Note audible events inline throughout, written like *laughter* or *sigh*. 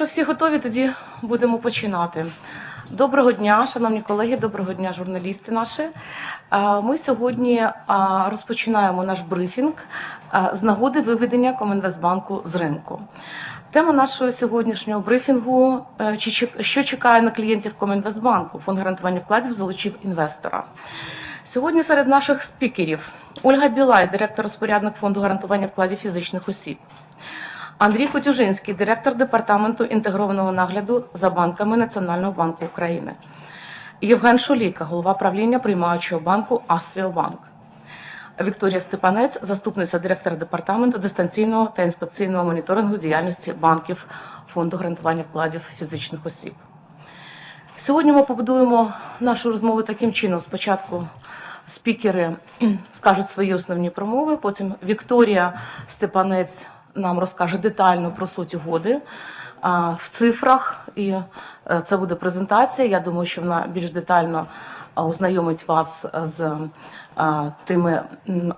Якщо всі готові, тоді будемо починати. Доброго дня, шановні колеги, доброго дня, журналісти наші. Ми сьогодні розпочинаємо наш брифінг з нагоди виведення Комінвестбанку з ринку. Тема нашого сьогоднішнього брифінгу е, що чекає на клієнтів Комінвестбанку. Фонд гарантування вкладів залучив інвестора. Сьогодні серед наших спікерів Ольга Білай, директор розпорядник фонду гарантування вкладів фізичних осіб. Андрій Котюжинський, директор департаменту інтегрованого нагляду за банками Національного банку України. Євген Шуліка, голова правління приймаючого банку Асвіобанк. Вікторія Степанець, заступниця директора департаменту дистанційного та інспекційного моніторингу діяльності банків Фонду гарантування вкладів фізичних осіб. Сьогодні ми побудуємо нашу розмову таким чином. Спочатку спікери *clears throat* скажуть свої основні промови, потім Вікторія Степанець нам розкаже детально про суть угоди в цифрах, і е, це буде презентація. Я думаю, що вона більш детально ознайомить вас з тими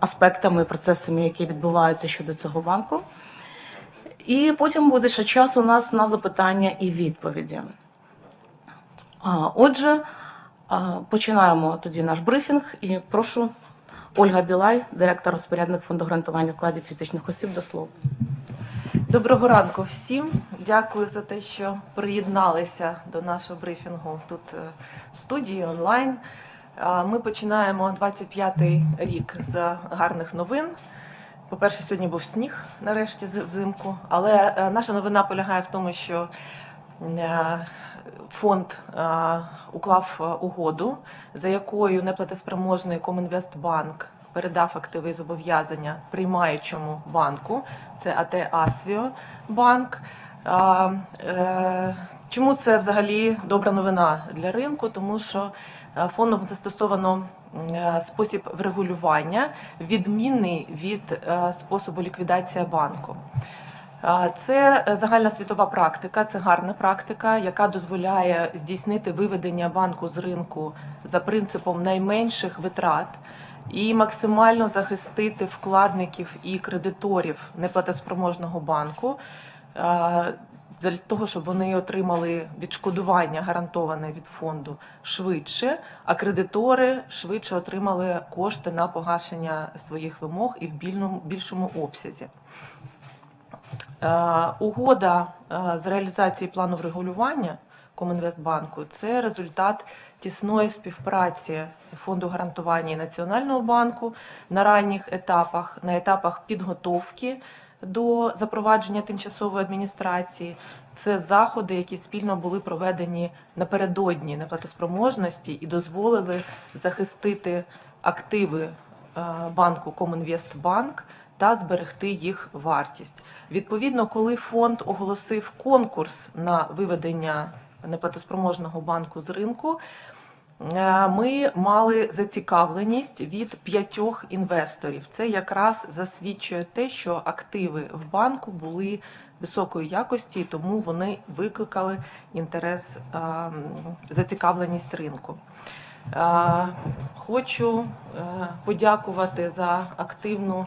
аспектами, процесами, які відбуваються щодо цього банку. І потім буде ще час у нас на запитання і відповіді. Отже, починаємо тоді наш брифінг і прошу Ольга Білай, директор розпорядник фонду гарантування вкладів фізичних осіб, до слова. Доброго ранку всім. Дякую за те, що приєдналися до нашого брифінгу тут е, в студії онлайн. Ми починаємо 25-й рік з гарних новин. По-перше, сьогодні був сніг нарешті взимку, але е, наша новина полягає в тому, що фонд е, уклав е, угоду, за якою неплатоспроможний Комінвестбанк передав активи і зобов'язання приймаючому банку, це АТ Асвіо банк. Е, Чому це взагалі добра новина для ринку? Тому що е, фондом застосовано е, спосіб врегулювання, відмінний від е, способу ліквідації банку. Це е, загальна світова практика, це гарна практика, яка дозволяє здійснити виведення банку з ринку за принципом найменших витрат і максимально захистити вкладників і кредиторів неплатоспроможного банку. Для того, щоб вони отримали відшкодування гарантоване від фонду швидше, а кредитори швидше отримали кошти на погашення своїх вимог і в більшому обсязі. Е, Угода е, з реалізації плану врегулювання Комінвестбанку це результат тісної співпраці фонду гарантування і Національного банку на ранніх етапах, на етапах підготовки до запровадження тимчасової адміністрації. Це заходи, які спільно були проведені напередодні неплатоспроможності і дозволили захистити активи е, банку Комінвестбанк та зберегти їх вартість. Відповідно, коли фонд оголосив конкурс на виведення неплатоспроможного банку з ринку, е, ми мали зацікавленість від п'ятьох інвесторів. Це якраз засвідчує те, що активи в банку були високої якості, тому вони викликали інтерес, е, зацікавленість ринку. Е, Хочу подякувати за активну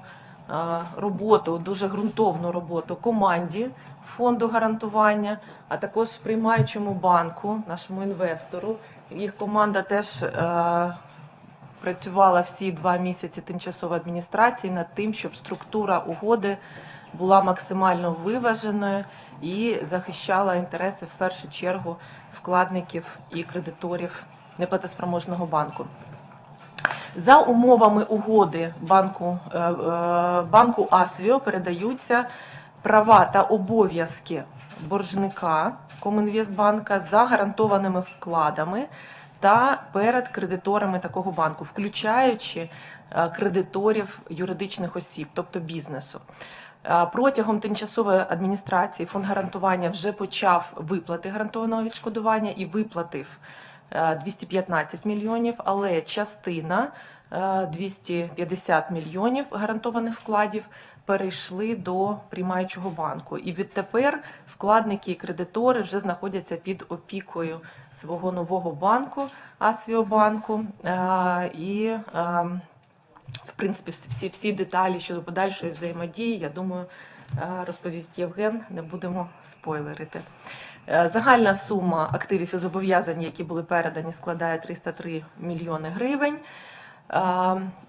роботу, дуже ґрунтовну роботу команді фонду гарантування, а також приймаючому банку, нашому інвестору. Їх команда теж е, працювала всі два місяці тимчасової адміністрації над тим, щоб структура угоди була максимально виваженою і захищала інтереси в першу чергу вкладників і кредиторів неплатоспроможного банку. За умовами угоди банку, е, е, банку Асвіо передаються права та обов'язки боржника Комінвестбанка за гарантованими вкладами та перед кредиторами такого банку, включаючи е, кредиторів юридичних осіб, тобто бізнесу. Протягом тимчасової адміністрації фонд гарантування вже почав виплати гарантованого відшкодування і виплатив 215 мільйонів, але частина е, 250 мільйонів гарантованих вкладів перейшли до приймаючого банку. І відтепер вкладники і кредитори вже знаходяться під опікою свого нового банку Асвіобанку. Е, І е, в принципі, всі, всі деталі щодо подальшої взаємодії, я думаю, е, розповість Євген, не будемо спойлерити. Е, Загальна сума активів і зобов'язань, які були передані, складає 303 мільйони гривень. Е,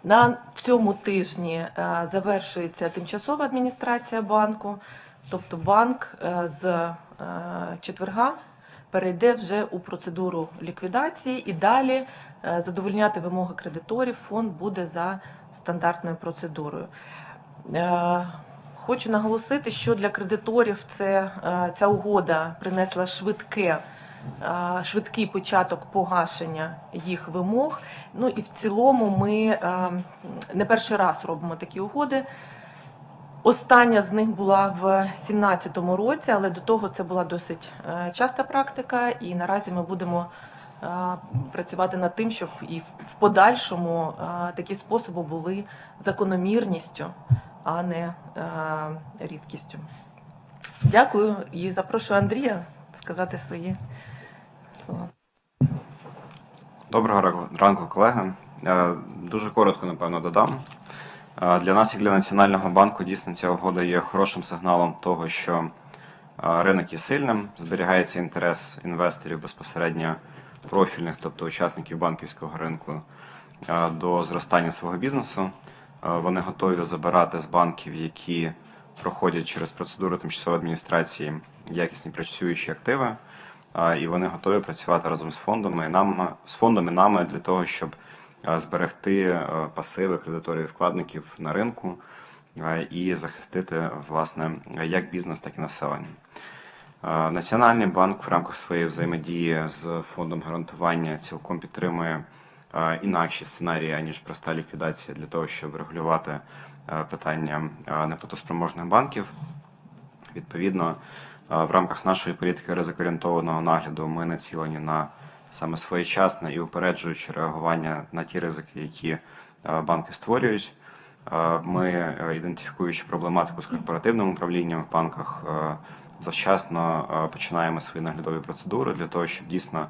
На цьому тижні е, завершується тимчасова адміністрація банку, тобто банк з четверга перейде вже у процедуру ліквідації і далі задовольняти вимоги кредиторів фонд буде за стандартною процедурою. Хочу наголосити, що для кредиторів це, е, ця угода принесла швидке, е, швидкий початок погашення їх вимог. Ну і в цілому ми е, не перший раз робимо такі угоди. Остання з них була в 2017 році, але до того це була досить часта практика, і наразі ми будемо працювати над тим, щоб і в подальшому такі способи були закономірністю, а не е, рідкістю. Дякую і запрошую Андрія сказати свої слова. Доброго ранку- колеги. Е, Дуже коротко, напевно, додам. Е, Для нас, як для Національного банку, дійсно ця угода є хорошим сигналом того, що ринок є сильним, зберігається інтерес інвесторів безпосередньо профільних, тобто учасників банківського ринку, до зростання свого бізнесу. Е, Вони готові забирати з банків, які проходять через процедуру тимчасової адміністрації якісні працюючі активи. І вони готові працювати разом з фондами і нам з фондами нами для того, щоб зберегти е, пасиви кредиторів і вкладників на ринку і захистити власне як бізнес, так і населення. Е, Національний банк в рамках своєї взаємодії з фондом гарантування цілком підтримує е, інакші сценарії, аніж проста ліквідація для того, щоб врегулювати е, питання е, неплатоспроможних банків. Відповідно, е, в рамках нашої політики ризикоорієнтованого нагляду ми націлені на саме своєчасне і упереджуюче реагування на ті ризики, які банки створюють. Ми, ідентифікуючи проблематику з корпоративним управлінням в банках, завчасно починаємо свої наглядові процедури для того, щоб дійсно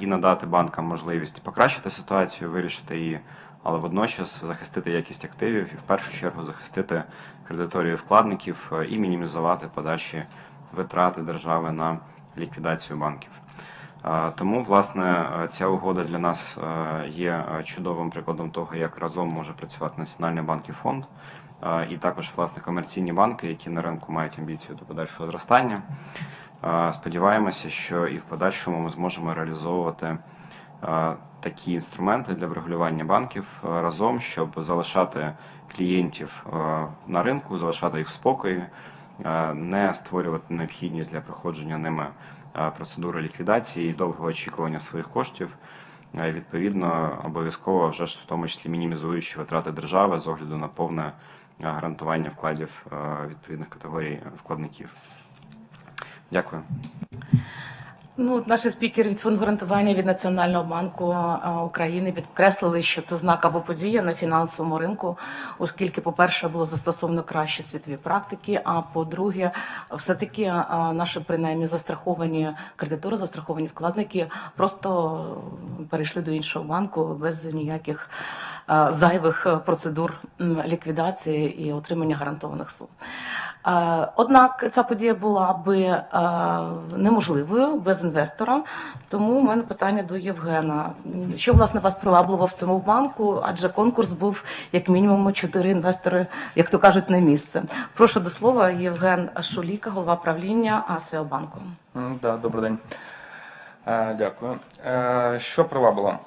і надати банкам можливість покращити ситуацію, вирішити її, але водночас захистити якість активів і в першу чергу захистити кредиторів вкладників е, і мінімізувати подальші витрати держави на ліквідацію банків. Тому, власне, е, ця угода для нас е, є чудовим прикладом того, як разом може працювати Національний банк і фонд, і також власне комерційні банки, які на ринку мають амбіцію до подальшого зростання. Сподіваємося, що і в подальшому ми зможемо реалізовувати такі інструменти для врегулювання банків разом, щоб залишати клієнтів на ринку, залишати їх в спокої, не створювати необхідність для проходження ними процедури ліквідації і довгого очікування своїх коштів. Відповідно, обов'язково вже ж в тому числі мінімізуючи витрати держави з огляду на повне гарантування вкладів відповідних категорій вкладників. Дякую. Ну, наші спікери від фонду гарантування від Національного банку України підкреслили, що це знакова подія на фінансовому ринку, оскільки, по-перше, було застосовано кращі світові практики. А по-друге, все-таки наші принаймні застраховані кредитори, застраховані вкладники просто перейшли до іншого банку без ніяких зайвих е, процедур ліквідації і отримання гарантованих сум. Е, Однак ця подія була би е, неможливою без інвестора. Тому у мене питання до Євгена. Що власне вас привабливо в цьому банку? Адже конкурс був як мінімум чотири інвестори, як то кажуть, на місце. Прошу до слова Євген Шуліка, голова правління Асіабанку. М, Да, добрий день. Е, Дякую. Що привабило?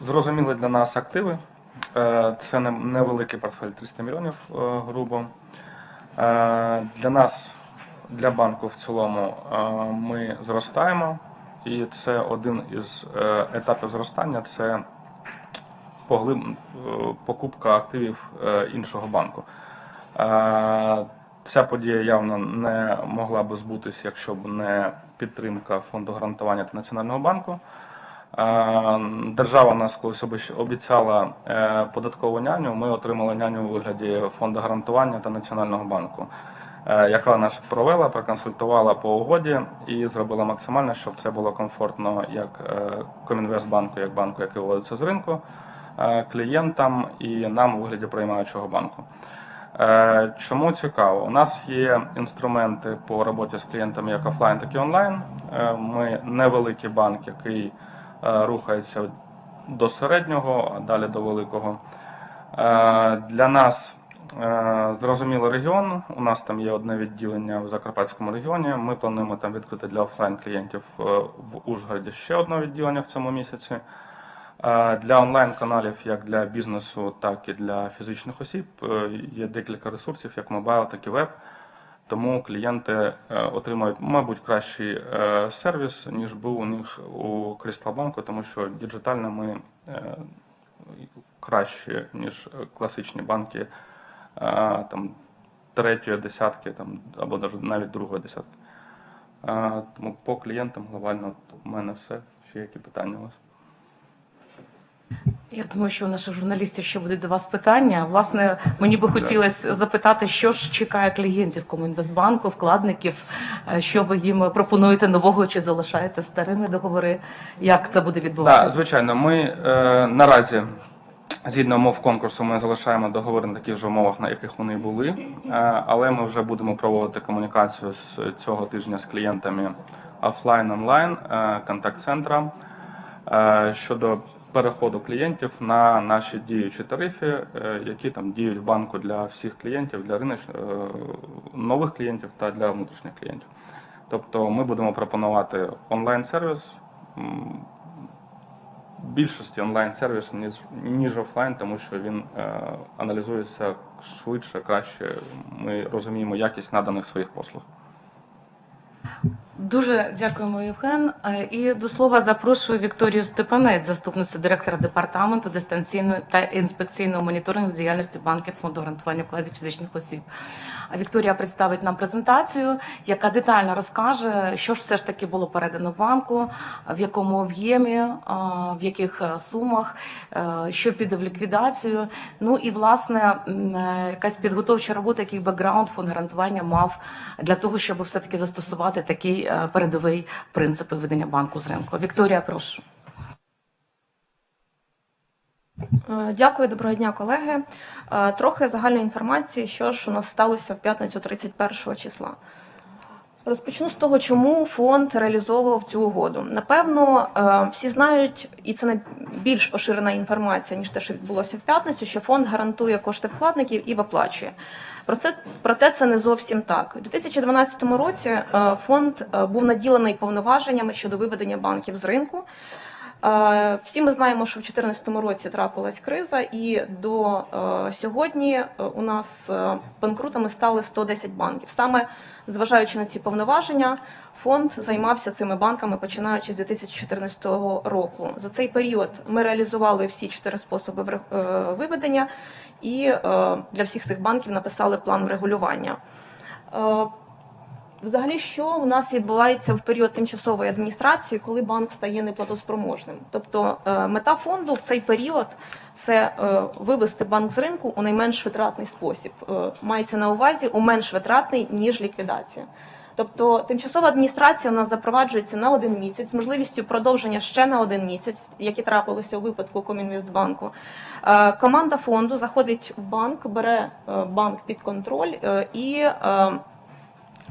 Зрозуміли для нас активи. Це не- невеликий портфель 300 мільйонів, грубо. Е, Для нас, для банку в цілому, е, ми зростаємо, і це один із е, етапів зростання це покупка активів іншого банку. Ця подія явно не могла би збутися, якщо б не підтримка фонду гарантування та Національного банку. Держава нас колись обіцяла е, податкову няню. Ми отримали няню у вигляді фонду гарантування та Національного банку, е, яка нас провела, проконсультувала по угоді і зробила максимально, щоб це було комфортно як е, Комінвестбанку, як банку, який виводиться з ринку, клієнтам і нам у вигляді приймаючого банку. Чому цікаво? У нас є інструменти по роботі з клієнтами як офлайн, так і онлайн. Ми невеликий банк, який рухається до середнього, а далі до великого. Е, Для нас е, зрозуміло регіон. У нас там є одне відділення в Закарпатському регіоні. Ми плануємо там відкрити для офлайн клієнтів е, в Ужгороді ще одне відділення в цьому місяці. Е, Для онлайн-каналів, як для бізнесу, так і для фізичних осіб, е, є декілька ресурсів, як мобайл, так і веб. Тому клієнти е, отримують, мабуть, кращий е, сервіс, ніж був у них у Bank, тому що діджитально ми е, кращі, ніж класичні банки там, третьої десятки там, або навіть- другої десятки. Тому по клієнтам глобально у мене все. Ще які питання у вас? Я думаю, що у наших журналістів ще будуть до вас питання. Власне, мені би хотілося запитати, що ж чекає клієнтів Комінвестбанку, вкладників, е, що ви їм пропонуєте нового чи залишаєте старими договори? Як це буде відбуватися? Так, звичайно, ми е, наразі згідно умов конкурсу ми залишаємо договори на таких же умовах, на яких вони були. Е, але ми вже будемо проводити комунікацію з цього тижня з клієнтами офлайн, онлайн, е, контакт-центра щодо переходу клієнтів на наші діючі тарифи, е, які там діють в банку для всіх клієнтів, для ринок, е, нових клієнтів та для внутрішніх клієнтів. Тобто ми будемо пропонувати онлайн-сервіс, більшості онлайн-сервіс, ніж, ніж офлайн, тому що він е, аналізується швидше, краще. Ми розуміємо якість наданих своїх послуг. Дуже дякуємо, Євген. Е, І до слова запрошую Вікторію Степанець, заступницю директора департаменту дистанційної та інспекційного моніторингу діяльності банків фонду гарантування вкладів фізичних осіб. Вікторія представить нам презентацію, яка детально розкаже, що ж все ж таки було передано банку, в якому об'ємі, в яких е, сумах, е, що піде в ліквідацію. Ну і власне е, якась підготовча робота, який бекграунд фонд гарантування мав для того, щоб все таки застосувати такий е, передовий принцип ведення банку з ринку. Вікторія, прошу. Е, Дякую, доброго дня, колеги. Е, Трохи загальної інформації, що ж у нас сталося в п'ятницю 31 числа. Розпочну з того, чому фонд реалізовував цю угоду. Напевно, е, всі знають, і це найбільш поширена інформація, ніж те, що відбулося в п'ятницю, що фонд гарантує кошти вкладників і виплачує. Про це проте це не зовсім так. У 2012 році е, фонд е, був наділений повноваженнями щодо виведення банків з ринку. Всі ми знаємо, що в 2014 році трапилась криза, і до е, сьогодні е, у нас е, банкрутами стали 110 банків. Саме зважаючи на ці повноваження, фонд займався цими банками починаючи з 2014 року. За цей період ми реалізували всі чотири способи виведення, і для всіх цих банків написали план врегулювання. Взагалі, що у нас відбувається в період тимчасової адміністрації, коли банк стає неплатоспроможним? Тобто е, мета фонду в цей період це е, вивести банк з ринку у найменш витратний спосіб. Е, Мається на увазі у менш витратний ніж ліквідація. Тобто тимчасова адміністрація у нас запроваджується на один місяць з можливістю продовження ще на один місяць, як і трапилося у випадку Комінвестбанку. Е, Команда фонду заходить в банк, бере банк під контроль і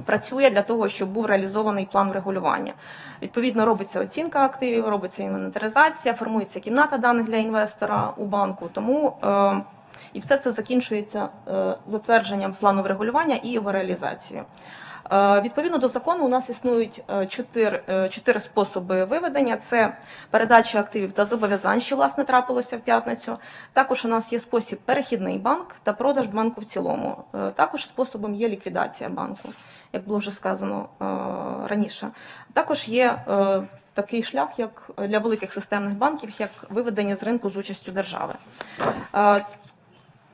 працює для того, щоб був реалізований план врегулювання. Відповідно, робиться оцінка активів, робиться інвентаризація, формується кімната даних для інвестора у банку. Тому е, і все це закінчується е, затвердженням плану врегулювання і його реалізацією. Е, Відповідно до закону, у нас існують е, е, чотири способи виведення: це передача активів та зобов'язань, що власне трапилося в п'ятницю. Також у нас є спосіб перехідний банк та продаж банку в цілому. Е, Також способом є ліквідація банку, як було вже сказано е, раніше. Також є е, такий шлях, як для великих системних банків, як виведення з ринку з участю держави. Е,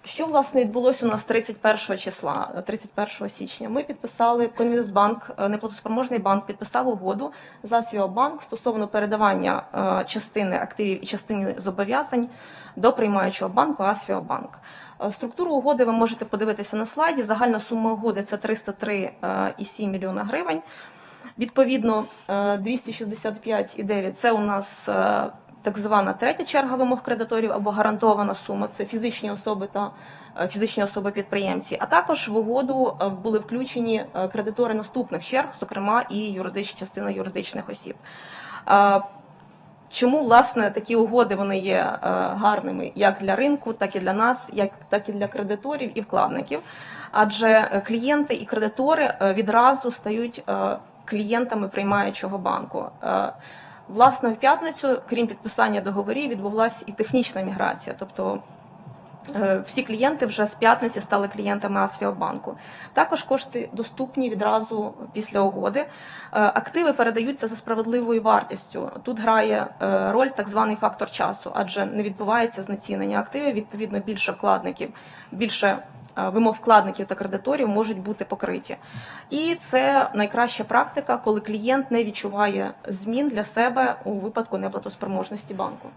що власне відбулося у нас 31 числа, е, 31 січня? Ми підписали Конвістбанк, е, неплатоспроможний банк, підписав угоду з Асвіобанк стосовно передавання частини активів і частини зобов'язань до приймаючого банку Асвіобанк. Е, Структуру угоди ви можете подивитися на слайді. Загальна сума угоди це 303,7 мільйона гривень. Відповідно, е, 265,9 це у нас е, так звана третя черга вимог кредиторів або гарантована сума це фізичні особи та е, фізичні особи-підприємці. А також в угоду е, були включені е, кредитори наступних черг, зокрема і юридична частина юридичних осіб. Чому власне такі угоди вони є е, гарними як для ринку, так і для нас, як так і для кредиторів і вкладників? Адже е, клієнти і кредитори е, відразу стають клієнтами приймаючого банку. Власне, в п'ятницю, крім підписання договорів, відбулася і технічна міграція, тобто Всі клієнти вже з п'ятниці стали клієнтами Асфіобанку. Також кошти доступні відразу після угоди. Е, Активи передаються за справедливою вартістю. Тут грає е, роль так званий фактор часу, адже не відбувається знецінення активів. Відповідно, більше вкладників, більше е, вимог вкладників та кредиторів можуть бути покриті. І це найкраща практика, коли клієнт не відчуває змін для себе у випадку неплатоспроможності банку.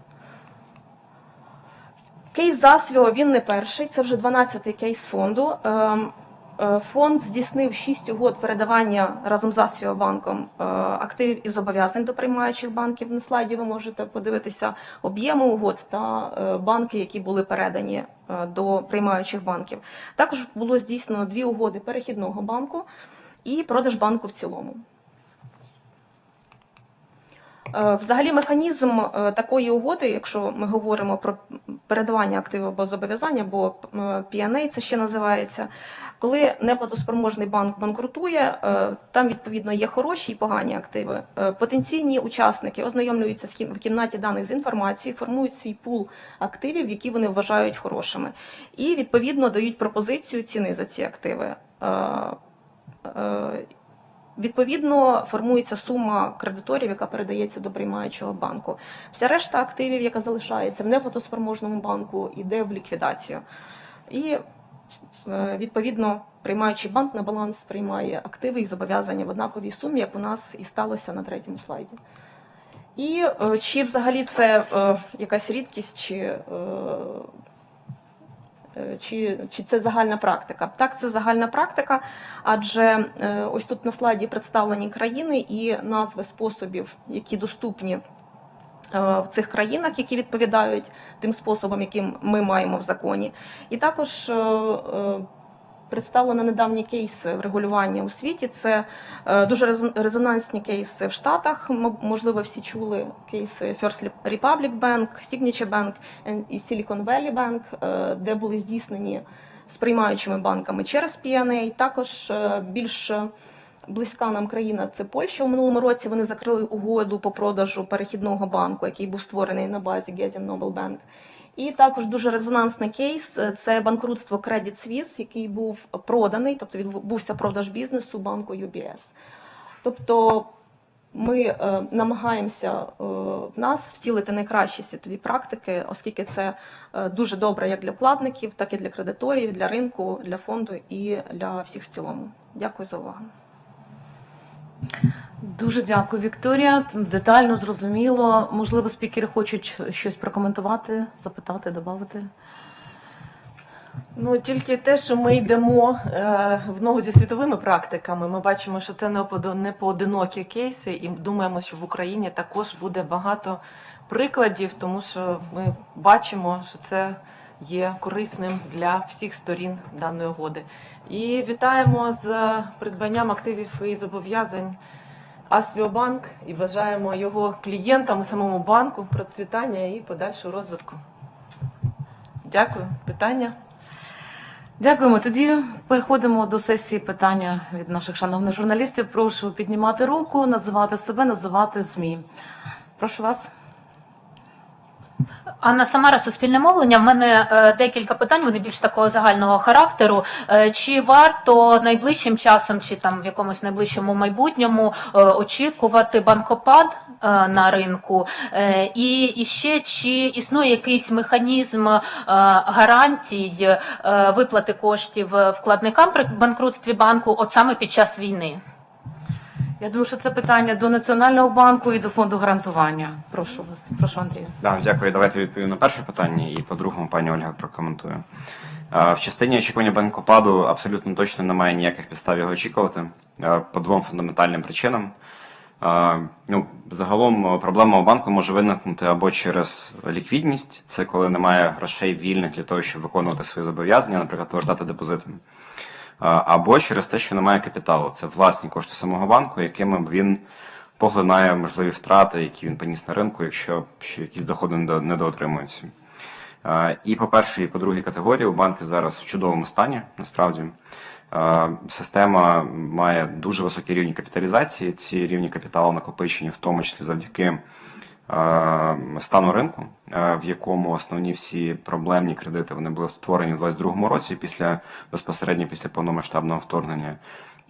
Кейс Засвіо він не перший, це вже 12-й кейс фонду. Ем, е, Фонд здійснив 6 угод передавання разом з Асвіобанком е, активів і зобов'язань до приймаючих банків. На слайді ви можете подивитися об'єми угод та е, банки, які були передані до приймаючих банків. Також було здійснено дві угоди перехідного банку і продаж банку в цілому. Е, Взагалі, механізм е, такої угоди, якщо ми говоримо про передавання активів або зобов'язання, бо е, P&A це ще називається, коли неплатоспроможний банк банкрутує, там відповідно є хороші і погані активи. Потенційні учасники ознайомлюються в кімнаті даних з інформацією, формують свій пул активів, які вони вважають хорошими, і відповідно дають пропозицію ціни за ці активи. Відповідно, формується сума кредиторів, яка передається до приймаючого банку. Вся решта активів, яка залишається в неплатоспроможному банку, йде в ліквідацію. І е, відповідно приймаючий банк на баланс приймає активи і зобов'язання в однаковій сумі, як у нас і сталося на третьому слайді. І е, чи взагалі це е, якась рідкість, чи чи, чи це загальна практика? Так, це загальна практика, адже е, ось тут на слайді представлені країни і назви способів, які доступні е, в цих країнах, які відповідають тим способам, яким ми маємо в законі. І також е, е, представлено недавні кейси врегулювання у світі. Це е, дуже резонансні кейси в Штатах. Можливо, всі чули кейси First Republic Bank, Signature Bank і Silicon Valley Bank, е, де були здійснені з приймаючими банками через PNA. Також е, більш близька нам країна це Польща. У минулому році вони закрили угоду по продажу перехідного банку, який був створений на базі Getin Noble Bank. І також дуже резонансний кейс е, це банкрутство Credit Suisse, який був проданий, тобто відбувся продаж бізнесу банку UBS. Тобто ми е, намагаємося е, в нас втілити найкращі світові практики, оскільки це е, дуже добре як для вкладників, так і для кредиторів, для ринку, для фонду і для всіх в цілому. Дякую за увагу. Дуже дякую, Вікторія. Детально зрозуміло. Можливо, спікери хочуть щось прокоментувати, запитати, додати. Ну тільки те, що ми йдемо е, в ногу зі світовими практиками. Ми бачимо, що це не поодинокі кейси, і думаємо, що в Україні також буде багато прикладів, тому що ми бачимо, що це є корисним для всіх сторін даної угоди. І вітаємо з придбанням активів і зобов'язань. Асвіобанк і бажаємо його клієнтам самому банку процвітання і подальшого розвитку. Дякую. Питання? Дякуємо. Тоді переходимо до сесії питання від наших шановних журналістів. Прошу піднімати руку, називати себе, називати ЗМІ. Прошу вас. Анна Самара, суспільне мовлення. В мене е, декілька питань, вони більш такого загального характеру. Е, чи варто найближчим часом, чи там в якомусь найближчому майбутньому е, очікувати банкопад на ринку? І, і ще чи існує якийсь механізм гарантій виплати коштів вкладникам при банкрутстві банку, от саме під час війни? Я думаю, що це питання до Національного банку і до фонду гарантування. Прошу вас. Прошу, Андрію. Да, дякую. Давайте відповім на перше питання і по другому пані Ольга прокоментує. В частині очікування банкопаду абсолютно точно немає ніяких підстав його очікувати по двом фундаментальним причинам. Ну, загалом проблема у банку може виникнути або через ліквідність, це коли немає грошей вільних для того, щоб виконувати свої зобов'язання, наприклад, повертати депозити. Або через те, що немає капіталу. Це власні кошти самого банку, якими він поглинає можливі втрати, які він поніс на ринку, якщо ще якісь доходи недо- недоотримуються. І по першій, і по другій категорії у банки зараз в чудовому стані, насправді. Система має дуже високі рівні капіталізації. Ці рівні капіталу накопичені, в тому числі завдяки стану ринку, е, в якому основні всі проблемні кредити вони були створені в 2022 році, після безпосередньо після повномасштабного вторгнення.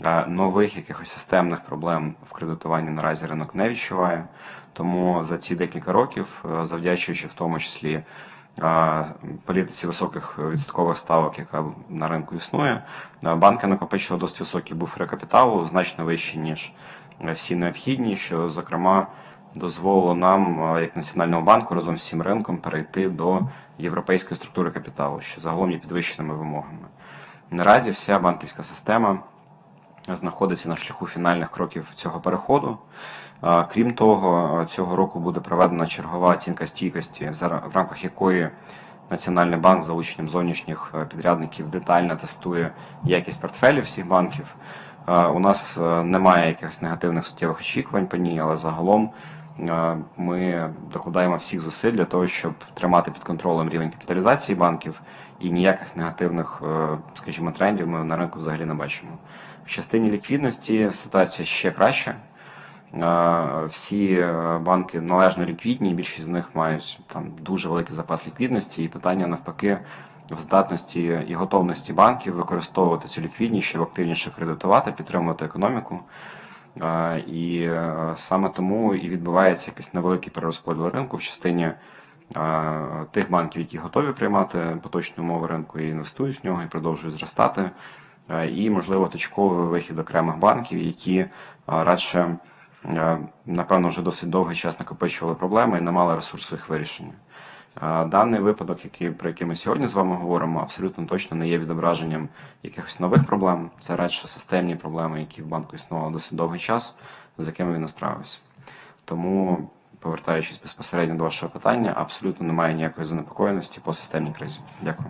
Е, Нових якихось системних проблем в кредитуванні наразі ринок не відчуває. Тому за ці декілька років, е, завдячуючи в тому числі е, політиці високих відсоткових ставок, яка на ринку існує, е, банки накопичили досить високі буфери капіталу, значно вищі, ніж е, всі необхідні, що, зокрема, дозволило нам, е, як Національному банку, разом з всім ринком перейти до європейської структури капіталу, що загалом є підвищеними вимогами. Наразі вся банківська система знаходиться на шляху фінальних кроків цього переходу. Крім того, цього року буде проведена чергова оцінка стійкості, в рамках якої Національний банк з залученням зовнішніх е, підрядників детально тестує якість портфелів всіх банків. У нас е, немає якихось негативних суттєвих очікувань по ній, але загалом е, ми докладаємо всіх зусиль для того, щоб тримати під контролем рівень капіталізації банків і ніяких негативних, е, скажімо, трендів ми на ринку взагалі не бачимо. В частині ліквідності ситуація ще краща. Всі е, банки належно ліквідні, більшість з них мають там дуже великий запас ліквідності, і питання навпаки в здатності і готовності банків використовувати цю ліквідність, щоб активніше кредитувати, підтримувати економіку. І е, саме тому і відбувається якийсь невеликий перерозподіл ринку в частині тих банків, які готові приймати поточні умови ринку і інвестують в нього, і продовжують зростати. І, можливо, точковий вихід окремих банків, які радше, напевно, вже досить довгий час накопичували проблеми і не мали ресурсу їх вирішення. Даний випадок, який, про який ми сьогодні з вами говоримо, абсолютно точно не є відображенням якихось нових проблем. Це радше системні проблеми, які в банку існували досить довгий час, з якими він не справився. Тому, повертаючись безпосередньо до вашого питання, абсолютно немає ніякої занепокоєності по системній кризі. Дякую.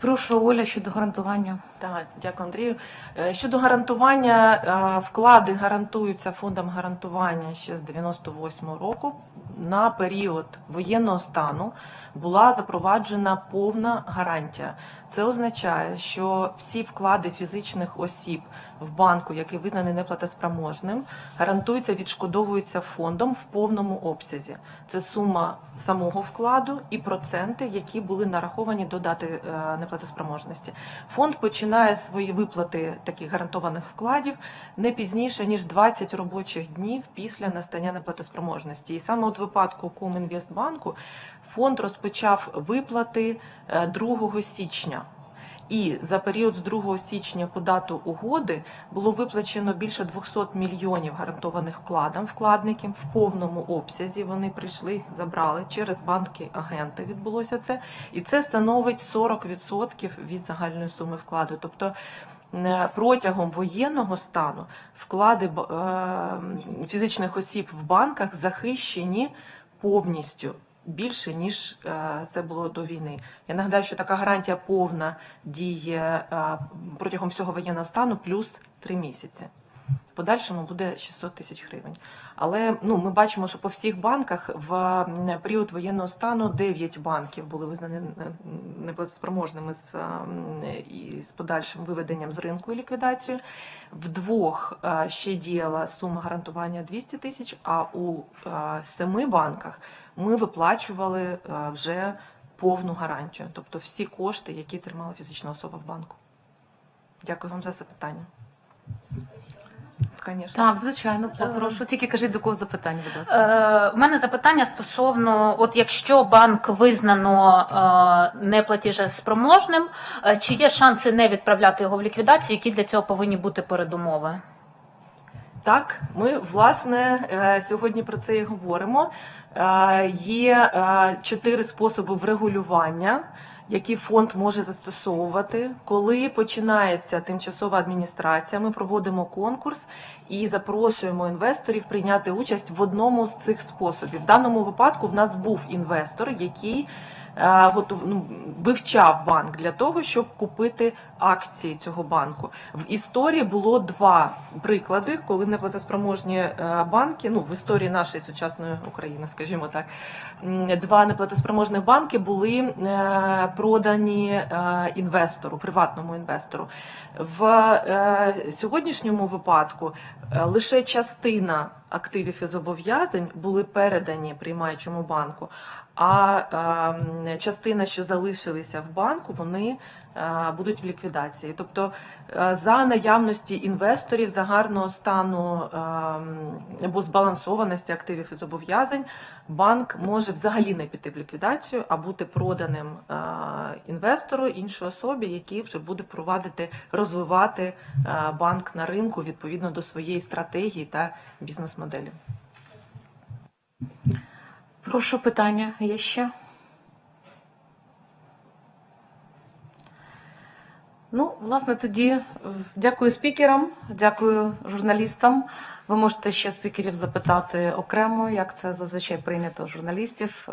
Прошу Оля щодо гарантування. Так, дякую, Андрію. Е, Щодо гарантування, е, вклади гарантуються фондом гарантування ще з 98-го року. На період воєнного стану була запроваджена повна гарантія. Це означає, що всі вклади фізичних осіб в банку, який визнаний неплатоспроможним, гарантуються, відшкодовуються фондом в повному обсязі. Це сума самого вкладу і проценти, які були нараховані до дати е, неплатоспроможності. Фонд починає свої виплати таких гарантованих вкладів не пізніше ніж 20 робочих днів після настання неплатоспроможності. І саме от в випадку Комінвестбанку фонд розпочав виплати е, 2 січня. І за період з 2 січня по дату угоди було виплачено більше 200 мільйонів гарантованих вкладам вкладникам в повному обсязі. Вони прийшли, їх забрали через банки агенти. Відбулося це, і це становить 40% від загальної суми вкладу. Тобто е, протягом воєнного стану вклади е, фізичних осіб в банках захищені повністю. Більше ніж е, це було до війни. Я нагадаю, що така гарантія повна діє е, протягом всього воєнного стану плюс три місяці. Подальшому буде 600 тисяч гривень. Але ну ми бачимо, що по всіх банках в період воєнного стану 9 банків були визнані е, неплатоспроможними з, е, з подальшим виведенням з ринку і ліквідацією. В двох е, ще діяла сума гарантування 200 тисяч, а у семи банках ми виплачували вже повну гарантію, тобто всі кошти, які тримала фізична особа в банку. Дякую вам за запитання. Звісно. Так, звичайно, попрошу. Тільки кажіть, до кого запитання, будь ласка. Е, У мене запитання стосовно, от якщо банк визнано е, неплатіжеспроможним, е, чи є шанси не відправляти його в ліквідацію, які для цього повинні бути передумови? Так, ми власне е, сьогодні про це і говоримо. Е, Є е, чотири способи врегулювання, які фонд може застосовувати. Коли починається тимчасова адміністрація, ми проводимо конкурс і запрошуємо інвесторів прийняти участь в одному з цих способів. В даному випадку в нас був інвестор, який ну, вивчав банк для того, щоб купити акції цього банку. В історії було два приклади, коли неплатоспроможні е, банки, ну в історії нашої сучасної України, скажімо так, два неплатоспроможних банки були е, продані е, інвестору, приватному інвестору. В е, сьогоднішньому випадку е, лише частина активів і зобов'язань були передані приймаючому банку, а е, частина, що залишилися в банку, вони е, будуть в ліквідації. Тобто, е, за наявності інвесторів за гарного стану е, або збалансованості активів і зобов'язань, банк може взагалі не піти в ліквідацію, а бути проданим е, інвестору іншій особі, який вже буде провадити, розвивати банк на ринку відповідно до своєї стратегії та бізнес-моделі. Прошу питання є ще. Ну, власне, тоді е, дякую спікерам, дякую журналістам. Ви можете ще спікерів запитати окремо, як це зазвичай прийнято журналістів е,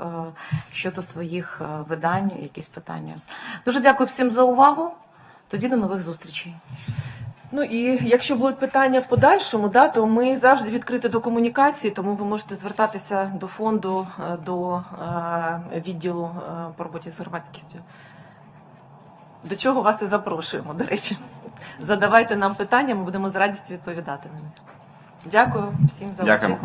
щодо своїх е, видань, якісь питання. Дуже дякую всім за увагу. Тоді до нових зустрічей. Ну і якщо будуть питання в подальшому, да, то ми завжди відкриті до комунікації, тому ви можете звертатися до фонду, е, до е, відділу е, по роботі з громадськістю. До чого вас і запрошуємо, до речі. Задавайте нам питання, ми будемо з радістю відповідати на них. Дякую всім за Дякую, участь.